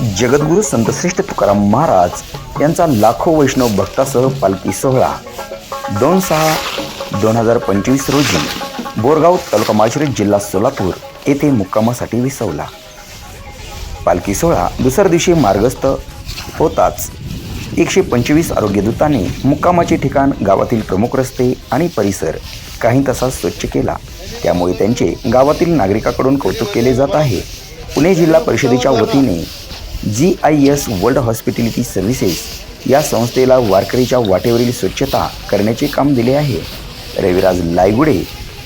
जगद्गुरू संतश्रेष्ठ तुकाराम महाराज यांचा लाखो वैष्णव भक्तासह पालखी सोहळा. दोन सहा दोन हजार पंचवीस रोजी बोरगाव तालुका माळशिरी जिल्हा सोलापूर येथे मुक्कामासाठी विसवला. पालखी सोहळा दुसऱ्या दिवशी मार्गस्थ होताच एकशे पंचवीस आरोग्यदूतांनी मुक्कामाचे ठिकाण गावातील प्रमुख रस्ते आणि परिसर काही तासात स्वच्छ केला. त्यामुळे त्यांचे गावातील नागरिकाकडून कौतुक केले जात आहे. पुणे जिल्हा परिषदेच्या वतीने G I S world hospitality services या संस्थेला वारकरीच्या वाटेवरील स्वच्छता करण्याचे काम दिले आहे. रविराज लायगुडे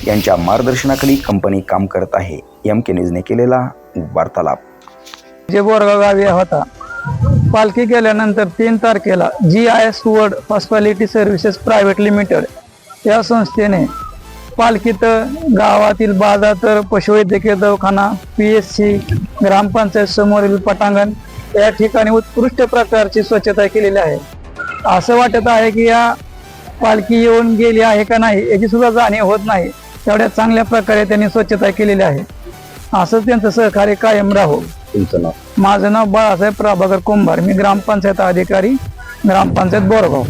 यांच्या मार्गदर्शनाखाली कंपनी काम करत आहे. एम के न्यूजने केलेला वार्तालाप. जे बोरगाव गावी होता. पालखी गेल्यानंतर तीन तारखेला G I S world hospitality services private limited या संस्थेने पालखीत गावातील बाजार पशुवैद्यकीय दवाखाना पी एस सी ग्रामपंचायत समोरील पटांगण या ठिकाणी उत्कृष्ट प्रकारची स्वच्छता केलेली आहे. असं वाटत आहे की या पालखी येऊन गेली आहे का नाही याची सुद्धा जाणीव होत नाही. तेवढ्या चांगल्या प्रकारे त्यांनी स्वच्छता केलेली आहे. असंच त्यांचं सहकार्य कायम राहो. तुमचं नाव? माझं नाव बाळासाहेब प्रभाकर कुंभार. मी ग्रामपंचायत अधिकारी ग्रामपंचायत बोरगाव.